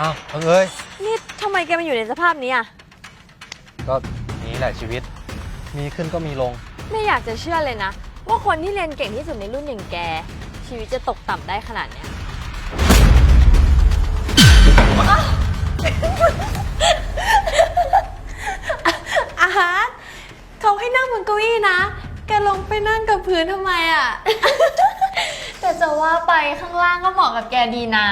อ้าวเอ้ยนี่ทำไมแกมาอยู่ในสภาพนี้อะ ก็นี้แหละชีวิต มีขึ้นก็มีลง ไม่อยากจะเชื่อเลยนะ ว่าคนที่เรียนเก่งที่สุดในรุ่นอย่างแก ชีวิตจะตกต่ำได้ขนาดเนี้ยอาฮะเขาให้นั่งบนเก้าอี้นะ แกลงไปนั่งกับพื้นทำไมอะ แต่จะว่าไปข้างล่างก็เหมาะกับแกดีนะ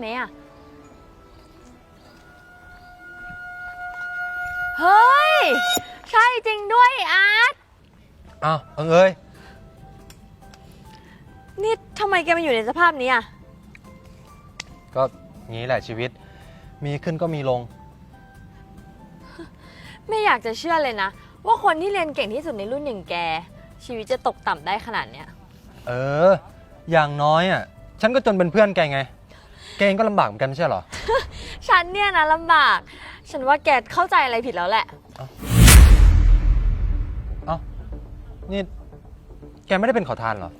ไหมอะเฮ้ย ใช่จริงด้วยอาร์ตอ้าวเอ้ยนี่ทำไมแกมาอยู่ในสภาพนี้อะก็งี้แหละชีวิต มีขึ้นก็มีลง ไม่อยากจะเชื่อเลยนะ ว่าคนที่เรียนเก่งที่สุดในรุ่นอย่างแก ชีวิตจะตกต่ำได้ขนาดเนี้ย เออ อย่างน้อยอะ ฉันก็จนเป็นเพื่อนแกไง แกเองก็ลำบากเหมือนกันไม่ใช่เหรอ ฉันเนี่ยนะลำบาก ฉันว่าแกเข้าใจอะไรผิดแล้วแหละ เอ้า นี่ แกไม่ได้เป็นขอทานเหรอ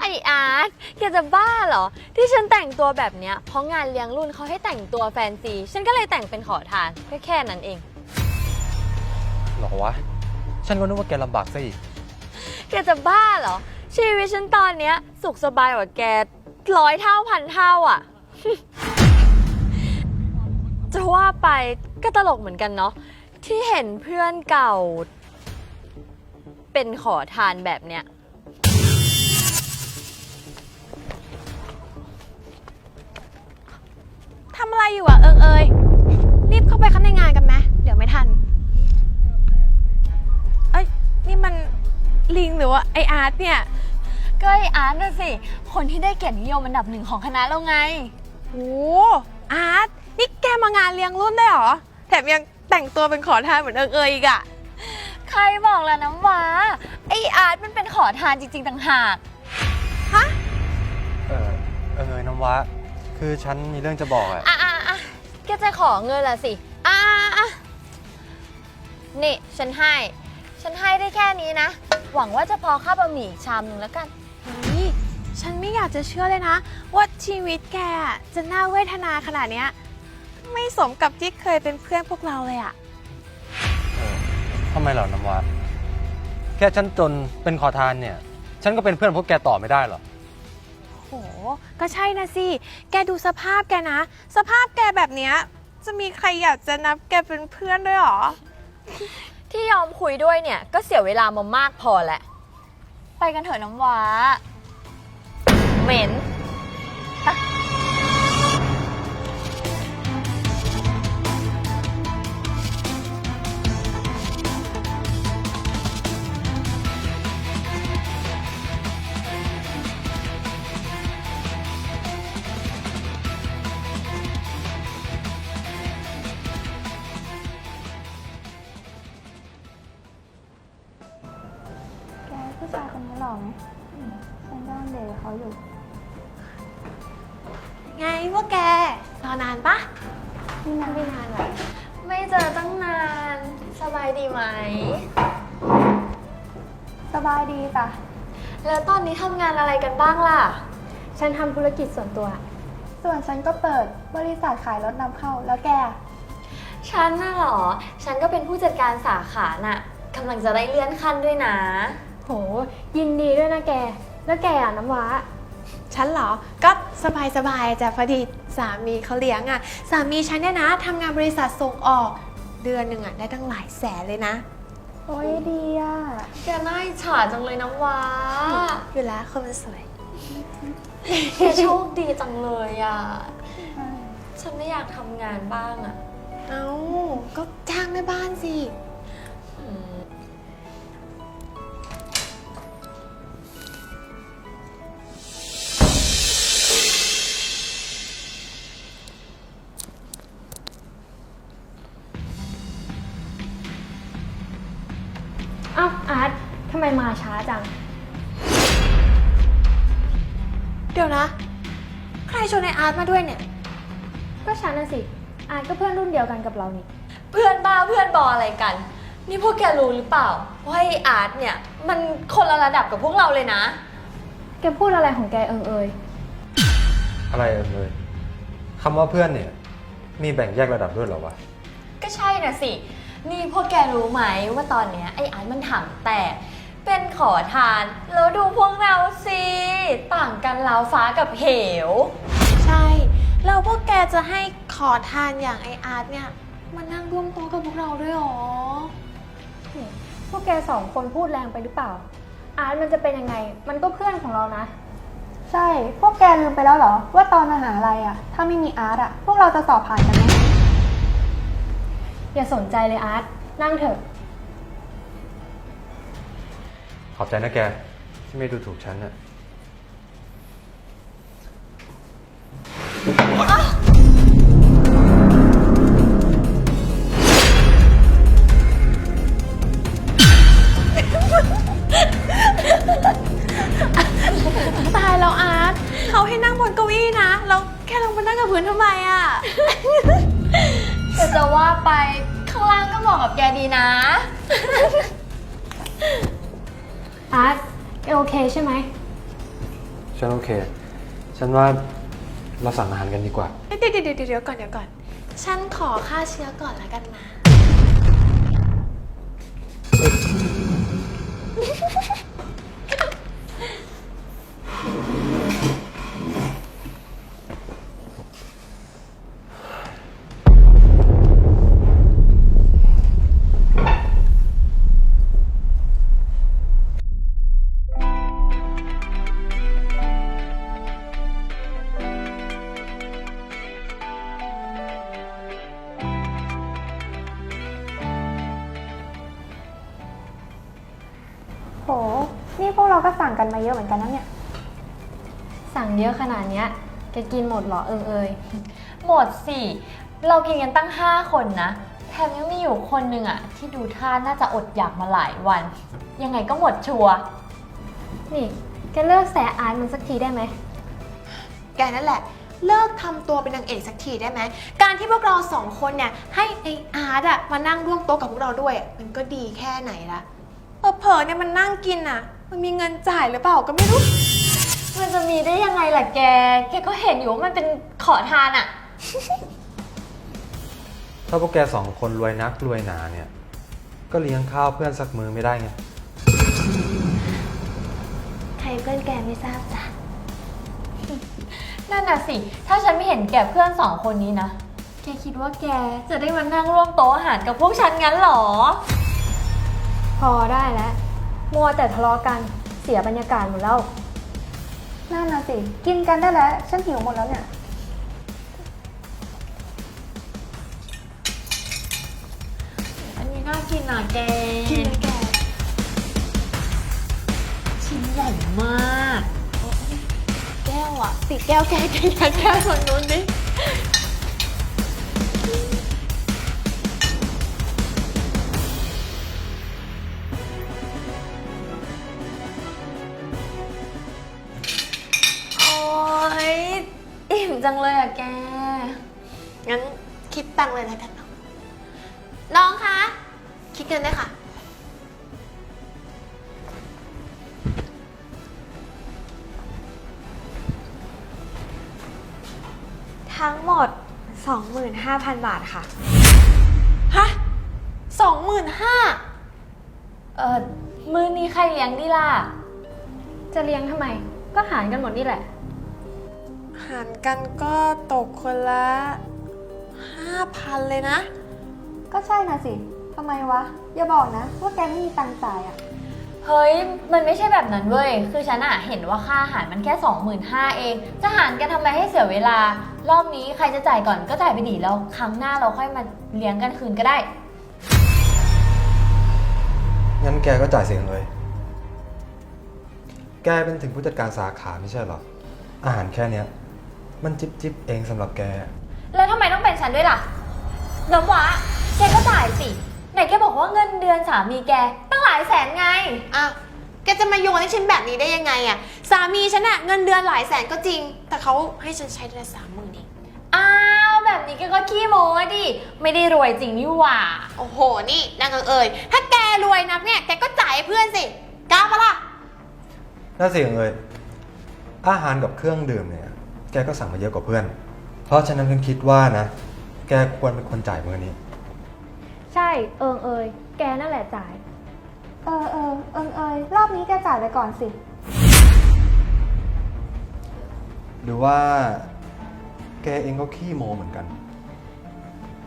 ไออาร์ตแกจะบ้าเหรอ ที่ฉันแต่งตัวแบบเนี้ยเพราะงานเลี้ยงรุ่นเขาให้แต่งตัวแฟนซี ฉันก็เลยแต่งเป็นขอทานแค่แค่นั้นเอง หรอวะ ฉันก็นึกว่าแกลำบากซะอีก แกจะบ้าเหรอ ชีวิตฉันตอนเนี้ยสุขสบายกว่าแกร้อยเท่าพันเท่าอะ จะว่าไปก็ตลกเหมือนกันเนาะที่เห็นเพื่อนเก่า เป็นขอทานแบบเนี้ย ทำอะไรอยู่อะเอิงเอยรีบเข้าไปข้างในงานกันไหมเดี๋ยวไม่ทัน เอ้ย นี่มันลิงหรือว่าไออาร์ตเนี่ย ก็ไออาร์ตน่ะสิ คนที่ได้เกียรตินิยมอันดับหนึ่งของคณะเราไง โอ้อาร์ตนี่แกมางานเลี้ยงรุ่นได้วยเหรอ แถมยังแต่งตัวเป็นขอทานเหมือนเอิงเอยอีกอะใครบอกล่ะน้ำว้า ไออาร์ตมันเป็นขอทานจริง ๆ ต่างหากเออเออน้ำว้าคือฉันมีเรื่องจะบอกอะอะอะอะแกจะขอเงินละสิ อะอะอะนี่ ฉันให้ ฉันให้ได้แค่นี้นะ หวังว่าจะพอค่าบะหมี่อีกชามหนึ่งแล้วกันนี่ ฉันไม่อยากจะเชื่อเลยนะ ว่าชีวิตแกอะจะน่าเวทนาขนาดเนี้ยไม่สมกับที่เคยเป็นเพื่อนพวกเราเลยอะเออทำไมเหรอน้ำว้าแค่ฉันจนเป็นขอทานเนี่ย ฉันก็เป็นเพื่อนพวกแกต่อไม่ได้เหรอ โห ก็ใช่นะสิ แกดูสภาพแกนะ สภาพแกแบบเนี้ยจะมีใครอยากจะนับแกเป็นเพื่อนด้วยเหรอ ที่ยอมคุยด้วยเนี่ย ก็เสียเวลามามากพอแหละ ไปกันเถอะน้ำว้า เหม็นแกผู้ชายคนนี้หล่อไหมฉันกำลังเดทกับเขาอยู่ ไงพวกแกรอนานปะนี่นัดไม่นานหรอไม่เจอตั้งนาน สบายดีไหม สบายดีจ้ะแล้วตอนนี้ทำงานอะไรกันบ้างล่ะ ฉันทำธุรกิจส่วนตัว ส่วนฉันก็เปิดบริษัทขายรถนำเข้าแล้วแก ฉันน่ะเหรอ ฉันก็เป็นผู้จัดการสาขาน่ะกำลังจะได้เลื่อนขั้นด้วยนะ โห ยินดีด้วยนะแก แล้วแกอะน้ำว้า ฉันเหรอ ก็สบายสบายๆจ้ะพอดีสามีเขาเลี้ยงอะ สามีฉันเนี่ยนะทำงานบริษัทส่งออก เดือนหนึ่งอะได้ตั้งหลายแสนเลยนะ โอ้ยดีอะ แกน่าอิจฉาจังเลยน้ำว้าอยู่แล้วคนมันสวย แกโชคดีจังเลยอะ ฉันไม่อยากทำงานบ้างอะ เอ้า ก็จ้างแม่บ้านสิ ออาร์ตมาด้วยเนี่ย ก็ฉันน่ะสิ อาร์ตก็เพื่อนรุ่นเดียวกันกับเรานี่เพื่อนบ้าเพื่อนบออะไรกัน นี่พวกแกรู้หรือเปล่าว่าไออาร์ตเนี่ย มันคนละระดับกับพวกเราเลยนะ แกพูดอะไรของแกเอิงเอยอะไรเอ่ยเลยคำว่าเพื่อนเนี่ย มีแบ่งแยกระดับด้วยเหรอวะ ก็ใช่น่ะสิ นี่พวกแกรู้ไหมว่าตอนเนี้ยไออาร์ตมันถังแต่เป็นขอทาน แล้วดูพวกเราสิ ต่างกันราวฟ้ากับเหว ใช่ แล้วพวกแกจะให้ขอทานอย่างไออาร์ตเนี่ยมานั่งร่วมโต๊ะกับพวกเราด้วยเหรอนี่พวกแกสองคนพูดแรงไปหรือเปล่า อาร์ตมันจะเป็นยังไง มันก็เพื่อนของเรานะ ใช่ พวกแกลืมไปแล้วเหรอ ว่าตอนมหาลัยอะถ้าไม่มีอาร์ตอะพวกเราจะสอบผ่านกันไหมอย่าสนใจเลยอาร์ตนั่งเถอะ ขอบใจนะแก ที่ไม่ดูถูกฉันน่ะ พื้นทำไมอะ แต่จะว่าไปข้างล่างก็เหมาะกับแกดีนะ อาร์ตแกโอเคใช่ไหม ฉันโอเค ฉันว่าเราสั่งอาหารกันดีกว่า เดี๋ยวเดี๋ยวเดี๋ยวเดี๋ยวก่อนเดี๋ยวก่อน ฉันขอค่าเชื้อก่อนแล้วกันนะ ก็สั่งกันมาเยอะเหมือนกันนะเนี่ย สั่งเยอะขนาดเนี้ยแกกินหมดเหรอเอิงเอยหมดสิ เรากินกันตั้ง 5 คนนะ แถมยังมีอยู่คนหนึ่งอะที่ดูท่าน่าจะอดอยากมาหลายวัน ยังไงก็หมดชัวร์นี่แกเลิกแสอาร์ตมันสักทีได้ไหม แกนั่นแหละ เลิกทำตัวเป็นนางเอกสักทีได้ไหม การที่พวกเราสองคนเนี่ย ให้ไออาร์ตอะมานั่งร่วมโต๊ะกับพวกเราด้วยอะมันก็ดีแค่ไหนละเผลอๆเนี่ยมันนั่งกินอะ มันมีเงินจ่ายหรือเปล่าก็ไม่รู้ มันจะมีได้ยังไงล่ะแก แกก็เห็นอยู่ว่ามันเป็นขอทานอะถ้าพวกแกสองคนรวยนักรวยหนาเนี่ย ก็เลี้ยงข้าวเพื่อนสักมือไม่ได้ไง ใครเพื่อนแกไม่ทราบจ้ะ นั่นน่ะสิ ถ้าฉันไม่เห็นแก่เพื่อนสองคนนี้นะ แกคิดว่าแกจะได้มานั่งร่วมโต๊ะอาหารกับพวกฉันงั้นเหรอ พอได้แล้ว มัวแต่ทะเลาะกันเสียบรรยากาศหมดแล้วนั่นน่ะสิ กินกันได้แล้ว ฉันหิวหมดแล้วเนี่ย อันนี้น่ากินอะแกกินแกชิ้นใหญ่มาก แก้วอะติดแก้วแกแกอยากแก้วฝั่งนู้นดิ งั้นคิดตังค์เลยแล้วกันเนาะน้องคะ คิดเงินได้วยค่ะ ทั้งหมด 25,000 บาทค่ะ ฮะสองหมื่นห้าเออมือนี้ใครเลี้ยงดีล่ะ จะเลี้ยงทำไม ก็หารกันหมดนี่แหละ หารกันก็ตกคนละ 5,000 เลยนะ ก็ใช่น่ะสิ ทำไมวะ อย่าบอกนะว่าแกไม่มีตังค์จ่ายอะเฮ้ย มันไม่ใช่แบบนั้นเว้ย คือฉันอะเห็นว่าค่าอาหารมันแค่ 25,000เอง จะหารกันทำไมให้เสียเวลา รอบนี้ใครจะจ่ายก่อนก็จ่ายไปดีแล้วครั้งหน้าเราค่อยมาเลี้ยงกันคืนก็ได้ งั้นแกก็จ่ายเสียงเลย แกเป็นถึงผู้จัดการสาขาไม่ใช่เหรอ อาหารแค่เนี้ย มันจิบจิบเองสำหรับแก แล้วทำไมต้องเป็นฉันด้วยล่ะ น้ำว้าแกก็จ่ายสิ ไหนแกบอกว่าเงินเดือนสามีแกตั้งหลายแสนไงอ้าวแกจะมาโยนให้ฉันแบบนี้ได้ยังไงอะสามีฉันอะเงินเดือนหลายแสนก็จริง แต่เขาให้ฉันใช้เดือนสามหมื่นเอง อ้าว แบบนี้แกก็ขี้โม้ดิ ไม่ได้รวยจริงนี่หว่า โอ้โห นี่นางเอิงเอยถ้าแกรวยนักเนี่ย แกก็จ่ายให้เพื่อนสิกล้าปะล่ะ น่าเสียงเลยอาหารกับเครื่องดื่มเนี่ย แกก็สั่งมาเยอะกว่าเพื่อน เพราะฉะนั้นฉันคิดว่านะ แกควรเป็นคนจ่ายมือนี้ ใช่ เอิงเอย แกนั่นแหละจ่าย เออเออเอิงเอยรอบนี้แกจ่ายไปก่อนสิ หรือว่า แกเองก็ขี้โมเหมือนกัน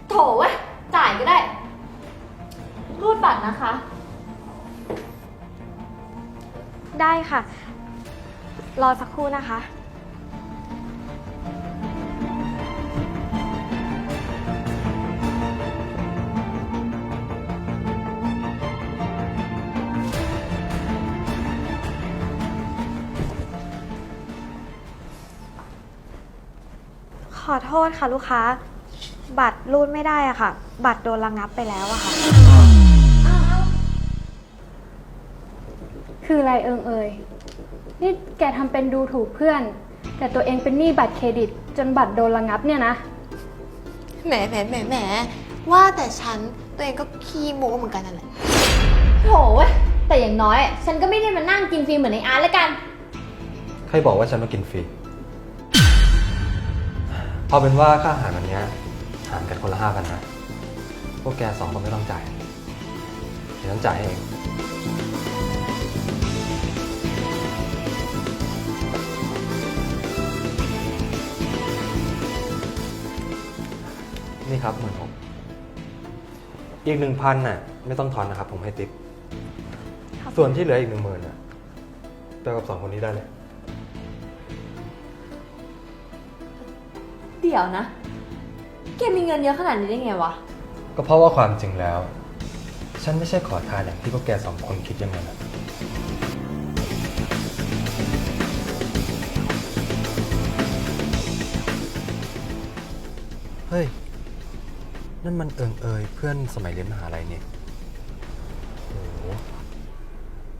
โถเว้ยจ่ายก็ได้ รูดบัตรนะคะ ได้ค่ะ รอสักครู่นะคะ อโทษค่ะลูกค้า บัตรรูดไม่ได้อะค่ะ บัตรโดนระงับไปแล้วอะค่ะ คืออะไรเอิงเอยนี่แกทำเป็นดูถูกเพื่อน แต่ตัวเองเป็นหนี้บัตรเครดิต จนบัตรโดนระงับเนี่ยนะ แหมแหมแหมแหมว่าแต่ฉันตัวเองก็ขี้โม้เหมือนกันนั่นแหละ โถเว้ยแต่อย่างน้อย ฉันก็ไม่ได้มานั่งกินฟรีเหมือนในอาร์ตแล้วกัน ใครบอกว่าฉันมากินฟรี เอาเป็นว่าค่าอาหารวันเนี้ยหารกันคนละห้าพันนะ พวกแกสองคนไม่ต้องจ่าย เดี๋ยวฉันจ่ายให้เอง นี่ครับหมื่นหกอีกหนึ่งพันน่ะไม่ต้องทอนนะครับ ผมให้ติป ส่วนที่เหลืออีกหนึ่งหมื่นน่ะไปกับสองคนนี้ได้เลย ดี๋ยวนะ แกมีเงินเยอะขนาดนี้ได้ไงวะ ก็เพราะว่าความจริงแล้ว ฉันไม่ใช่ขอทานอย่างที่พวกแกสองคนคิดยังไงนะเฮ้ย นั่นมันเอิงเอยเพื่อนสมัยเรียนมหาลัยเนี่ยโอ้โห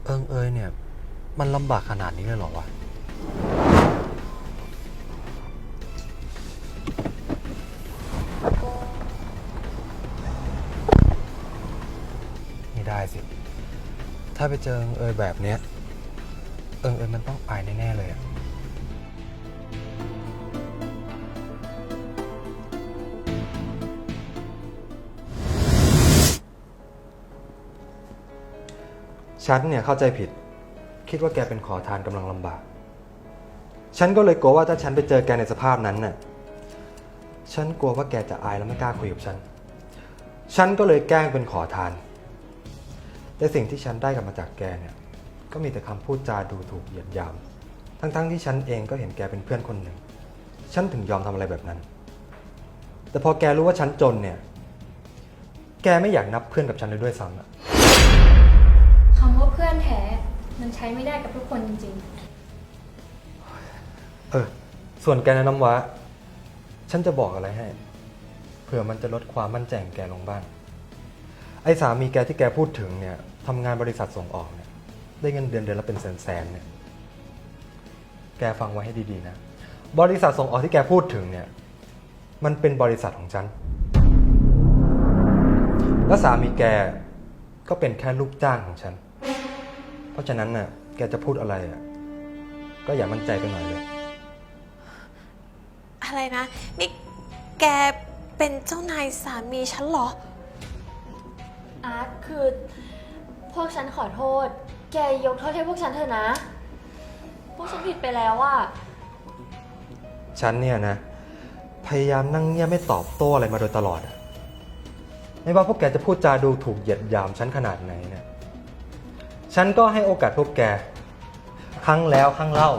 เอิงเอยเนี่ย มันลำบากขนาดนี้เลยเหรอวะ ถ้าไปเจอเอิงเอยแบบเนี้ย เอิงเอยมันต้องอายแน่ ๆ เลยอะฉันเนี่ยเข้าใจผิด คิดว่าแกเป็นขอทานกำลังลำบาก ฉันก็เลยกลัวว่าถ้าฉันไปเจอแกในสภาพนั้นน่ะ ฉันกลัวว่าแกจะอายแล้วไม่กล้าคุยกับฉัน ฉันก็เลยแกล้งเป็นขอทาน แต่สิ่งที่ฉันได้กลับมาจากแกเนี่ย ก็มีแต่คำพูดจาดูถูกเหยียดหยาม ทั้งๆที่ฉันเองก็เห็นแกเป็นเพื่อนคนหนึ่ง ฉันถึงยอมทำอะไรแบบนั้น แต่พอแกรู้ว่าฉันจนเนี่ย แกไม่อยากนับเพื่อนกับฉันเลยด้วยซ้ำอะ คำว่าเพื่อนแท้ มันใช้ไม่ได้กับทุกคนจริงเออ ส่วนแกนะน้ำว้า ฉันจะบอกอะไรให้ เผื่อมันจะลดความมั่นใจของแกลงบ้าง ไอ้สามีแกที่แกพูดถึงเนี่ยทำงานบริษัทส่งออกเนี่ยได้เงินเดือนเดือนละเป็นแสนๆเนี่ยแกฟังไว้ให้ดีๆนะ บริษัทส่งออกที่แกพูดถึงเนี่ยมันเป็นบริษัทของฉัน และสามีแกก็เป็นแค่ลูกจ้างของฉัน เพราะฉะนั้นน่ะแกจะพูดอะไรอะก็อย่ามั่นใจไปหน่อยเลย อะไรนะ นี่แกเป็นเจ้านายสามีฉันเหรอ อาร์ตคือ พวกฉันขอโทษ แกยกโทษให้พวกฉันเถอะนะ พวกฉันผิดไปแล้วอะฉันเนี่ยนะ พยายามนั่งเงียบไม่ตอบโต้อะไรมาโดยตลอดอะไม่ว่าพวกแกจะพูดจาดูถูกเหยียดหยามฉันขนาดไหนเนี่ยฉันฉันก็ให้โอกาสพวกแก ครั้งแล้วครั้งเล่า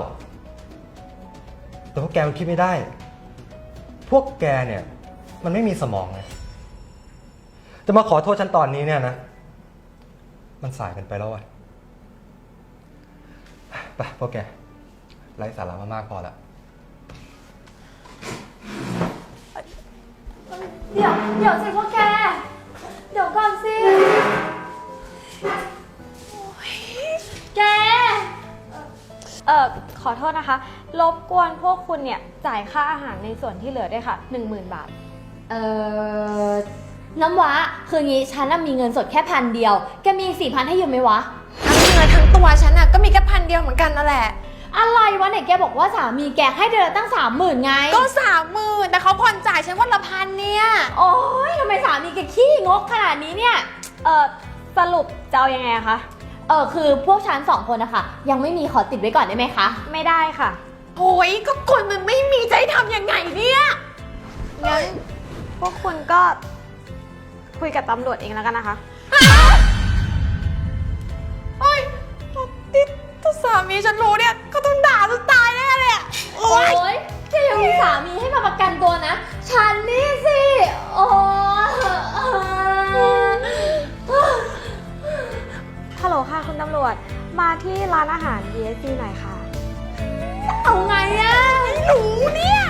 แต่พวกแกมันคิดไม่ได้ พวกแกเนี่ย มันไม่มีสมองไง จะมาขอโทษฉันตอนนี้เนี่ยนะ มันสายเกันไปแล้วอะไปพวกแกไร้สาระมามากพอละเดี๋ยว เดี๋ยวสิพวกแก เดี๋ยวก่อนสิ แก เอ่อ ขอโทษนะคะ รบกวนพวกคุณเนี่ย จ่ายค่าอาหารในส่วนที่เหลือด้วยค่ะ 10,000 บาท เอ่อ น้ำว้าคืองี้ฉันน่ะมีเงินสดแค่พันเดียว แกมีสี่พันให้ยืมไหมวะ ทั้งเนื้อทั้งตัวฉันอะก็มีแค่พันเดียวเหมือนกันนั่นแหละ อะไรวะไหนแกบอกว่าสามีแกให้เดือนละตั้งสามหมื่นไง ก็สามหมื่นแต่เขาผ่อนจ่ายฉันวันละพันเนี่ย โอ้ยทำไมสามีแกขี้งกขนาดนี้เนี่ย เอ่อสรุปจะเอายังไงอะคะ เออคือพวกฉันสองคนนะคะยังไม่มีขอติดไว้ก่อนได้ไหมคะ ไม่ได้ค่ะ โอ้ยก็คนมันไม่มีจะให้ทำยังไงเนี่ย งั้นพวกคุณก็ คุยกับตำรวจเองแล้วกันนะคะ โอ้ยนี่ถ้าสามีฉันรู้เนี่ยก็ต้องด่าจนตายแน่เลยอะโอ้โอ้ยยแกยังมีสามีให้มาประกันตัวนะ ฉันนี่สิ โอ้ยฮัลโหลค่ะคุณตำรวจ มาที่ร้านอาหาร BSC หน่อยค่ะ เอาไงอะรู้เนี่ย